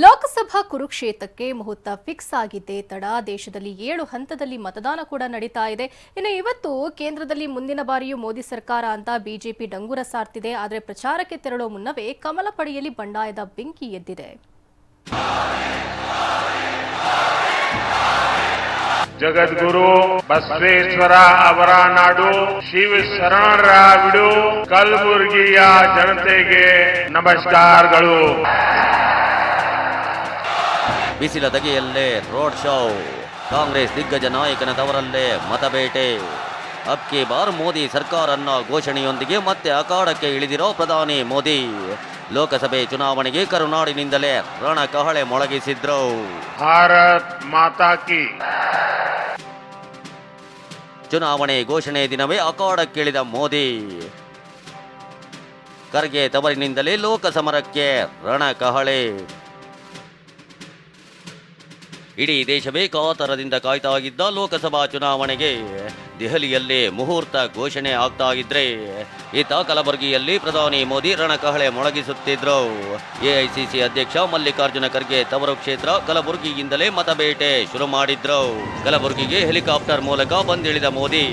ಲೋಕಸಭಾ ಕುರುಕ್ಷೇತ್ರಕ್ಕೆ ಮುಹೂರ್ತ ಫಿಕ್ಸ್ ಆಗಿದೆ. ತಡ, ದೇಶದಲ್ಲಿ ಏಳು ಹಂತದಲ್ಲಿ ಮತದಾನ ಕೂಡ ನಡೀತಾ ಇದೆ. ಇನ್ನು ಇವತ್ತು ಕೇಂದ್ರದಲ್ಲಿ ಮುಂದಿನ ಬಾರಿಯೂ ಮೋದಿ ಸರ್ಕಾರ ಅಂತ ಬಿಜೆಪಿ ಡಂಗುರ ಸಾರ್ತಿದೆ. ಆದರೆ ಪ್ರಚಾರಕ್ಕೆ ತೆರಳೋ ಮುನ್ನವೇ ಕಮಲ ಪಡೆಯಲ್ಲಿ ಬಂಡಾಯದ ಬೆಂಕಿ ಎದ್ದಿದೆ. ಜಗದ್ಗುರು ಬಸವೇಶ್ವರ ಅವರ ನಾಡು, ಶಿವ ಶರಣರ ಬಿಡು ಕಲಬುರಗಿಯ ಜನತೆಗೆ ನಮಸ್ಕಾರಗಳು. ಬಿಸಿಲ ದಗೆಯಲ್ಲೇ ರೋಡ್ ಶೋ. ಕಾಂಗ್ರೆಸ್ ದಿಗ್ಗಜ ನಾಯಕನ ತವರಲ್ಲೇ ಮತಬೇಟೆ ಅಬ್ಕಿ ಬಾರ್ ಮೋದಿ ಸರ್ಕಾರ ಅನ್ನೋ ಘೋಷಣೆಯೊಂದಿಗೆ ಮತ್ತೆ ಅಖಾಡಕ್ಕೆ ಇಳಿದಿರೋ ಪ್ರಧಾನಿ ಮೋದಿ. ಲೋಕಸಭೆ ಚುನಾವಣೆಗೆ ಕರುನಾಡಿನಿಂದಲೇ ರಣಕಹಳೆ ಮೊಳಗಿಸಿದ್ರು. ಭಾರತ್ ಮಾತಾ ಕಿ. ಚುನಾವಣೆ ಘೋಷಣೆ ದಿನವೇ ಅಖಾಡಕ್ಕಿಳಿದ ಮೋದಿ. ಖರ್ಗೆ ತವರಿನಿಂದಲೇ ಲೋಕಸಮರಕ್ಕೆ ರಣಕಹಳೆ. ಇಡೀ ದೇಶವೇ ಕಾತರದಿಂದ ಕಾಯ್ತಾ ಇದ್ದ ಲೋಕಸಭಾ ಚುನಾವಣೆಗೆ ದೆಹಲಿಯಲ್ಲಿ ಮುಹೂರ್ತ ಘೋಷಣೆ ಆಗ್ತಾ ಇದ್ರೆ ಈತ ಕಲಬುರಗಿಯಲ್ಲಿ ಪ್ರಧಾನಿ ಮೋದಿ ರಣಕಹಳೆ ಮೊಳಗಿಸುತ್ತಿದ್ರು. ಎಐಸಿಸಿ ಅಧ್ಯಕ್ಷ ಮಲ್ಲಿಕಾರ್ಜುನ ಖರ್ಗೆ ತವರು ಕ್ಷೇತ್ರ ಕಲಬುರಗಿಯಿಂದಲೇ ಮತಬೇಟೆ ಶುರು ಮಾಡಿದ್ರು. ಕಲಬುರಗಿಗೆ ಹೆಲಿಕಾಪ್ಟರ್ ಮೂಲಕ ಬಂದಿಳಿದ ಮೋದಿ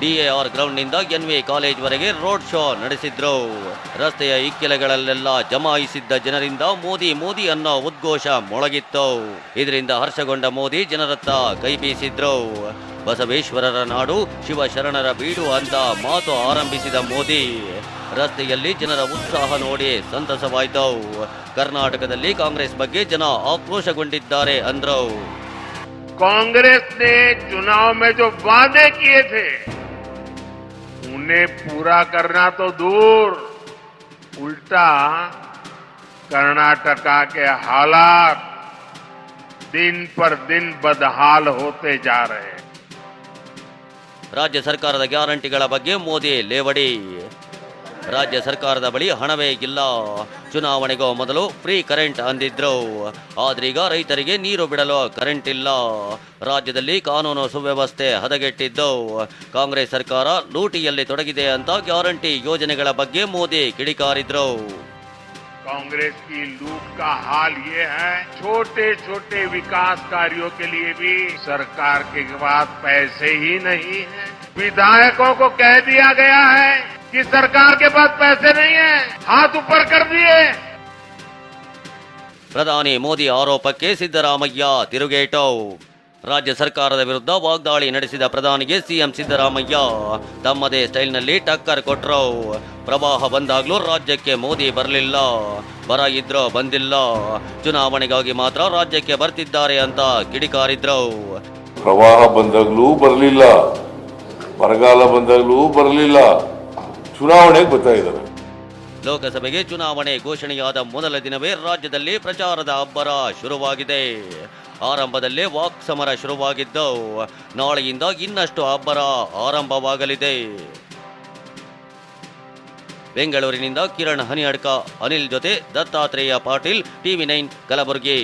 ಡಿಎಆರ್ ಗ್ರೌಂಡ್ನಿಂದ ಎನ್ವಿ ಕಾಲೇಜ್ ವರೆಗೆ ರೋಡ್ ಶೋ ನಡೆಸಿದ್ರು. ರಸ್ತೆಯ ಇಕ್ಕೆಲೆಗಳಲ್ಲೆಲ್ಲ ಜಮಾಯಿಸಿದ್ದ ಜನರಿಂದ ಮೋದಿ ಮೋದಿ ಅನ್ನೋ ಉದ್ಘೋಷ ಮೊಳಗಿತ್ತು. ಇದರಿಂದ ಹರ್ಷಗೊಂಡ ಮೋದಿ ಜನರತ್ತ ಕೈ ಬೀಸಿದ್ರು. ಬಸವೇಶ್ವರರ ನಾಡು ಶಿವಶರಣರ ಬೀಡು ಅಂತ ಮಾತು ಆರಂಭಿಸಿದ ಮೋದಿ ರಸ್ತೆಯಲ್ಲಿ ಜನರ ಉತ್ಸಾಹ ನೋಡಿ ಸಂತಸವಾಯ್ತು ಕರ್ನಾಟಕದಲ್ಲಿ ಕಾಂಗ್ರೆಸ್ ಬಗ್ಗೆ ಜನ ಆಕ್ರೋಶಗೊಂಡಿದ್ದಾರೆ ಅಂದ್ರು कांग्रेस ने चुनाव में जो वादे किए थे उन्हें पूरा करना तो दूर उल्टा कर्नाटका के हालात दिन पर दिन बदहाल होते जा रहे हैं ರಾಜ್ಯ ಸರ್ಕಾರದ ಗ್ಯಾರಂಟಿಗಳ ಬಗ್ಗೆ ಮೋದಿ ಲೇವಡಿ ರಾಜ್ಯ ಸರ್ಕಾರದ ಬಳಿ ಹಣವೇ ಇಲ್ಲ ಚುನಾವಣೆಗೂ ಮೊದಲು ಫ್ರೀ ಕರೆಂಟ್ ಅಂದಿದ್ರು ಆದ್ರೀಗ ರೈತರಿಗೆ ನೀರು ಬಿಡಲು ಕರೆಂಟ್ ಇಲ್ಲ ರಾಜ್ಯದಲ್ಲಿ ಕಾನೂನು ಸುವ್ಯವಸ್ಥೆ ಹದಗೆಟ್ಟಿದ್ದು ಕಾಂಗ್ರೆಸ್ ಸರ್ಕಾರ ಲೂಟಿಯಲ್ಲಿ ತೊಡಗಿದೆ ಅಂತ ಗ್ಯಾರಂಟಿ ಯೋಜನೆಗಳ ಬಗ್ಗೆ ಮೋದಿ ಕಿಡಿಕಾರಿದ್ರು कांग्रेस की लूट का हाल ये है छोटे छोटे विकास कार्यों के लिए भी सरकार के पास पैसे ही नहीं है विधायकों को कह दिया गया है कि सरकार के पास पैसे नहीं है हाथ ऊपर कर दिए ಪ್ರಧಾನಿ ಮೋದಿ ಆರೋಪಕ್ಕೆ ಸಿದ್ದರಾಮಯ್ಯ ತಿರುಗೇಟು ರಾಜ್ಯ ಸರ್ಕಾರದ ವಿರುದ್ಧ ವಾಗ್ದಾಳಿ ನಡೆಸಿದ ಪ್ರಧಾನಿಗೆ ಸಿಎಂ ಸಿದ್ದರಾಮಯ್ಯ ತಮ್ಮದೇ ಸ್ಟೈಲ್ನಲ್ಲಿ ಟಕ್ಕರ್ ಕೊಟ್ರು ಪ್ರವಾಹ ಬಂದಾಗ್ಲೂ ರಾಜ್ಯಕ್ಕೆ ಮೋದಿ ಬರಲಿಲ್ಲ ಬರ ಇದ್ರೋ ಬಂದಿಲ್ಲ ಚುನಾವಣೆಗಾಗಿ ಮಾತ್ರ ರಾಜ್ಯಕ್ಕೆ ಬರ್ತಿದ್ದಾರೆ ಅಂತ ಕಿಡಿಕಾರಿದ್ರು ಪ್ರವಾಹ ಬಂದಾಗಲೂ ಬರಲಿಲ್ಲ ಬರಗಾಲ ಬಂದಾಗಲೂ ಬರಲಿಲ್ಲ. ಚುನಾವಣೆಗೆ ಬರ್ತಾ ಇದ್ದಾರೆ. ಲೋಕಸಭೆಗೆ ಚುನಾವಣೆ ಘೋಷಣೆಯಾದ ಮೊದಲ ದಿನವೇ ರಾಜ್ಯದಲ್ಲಿ ಪ್ರಚಾರದ ಅಬ್ಬರ ಶುರುವಾಗಿದೆ. ಆರಂಭದಲ್ಲೇ ವಾಕ್ ಸಮರ ಶುರುವಾಗಿದ್ದು ನಾಳೆಯಿಂದ ಇನ್ನಷ್ಟು ಅಬ್ಬರ ಆರಂಭವಾಗಲಿದೆ. ಬೆಂಗಳೂರಿನಿಂದ ಕಿರಣ್ ಹನಿಯಡ್ಕ, ಅನಿಲ್ ಜೊತೆ ದತ್ತಾತ್ರೇಯ ಪಾಟೀಲ್, ಟಿವಿ ನೈನ್ ಕಲಬುರಗಿ.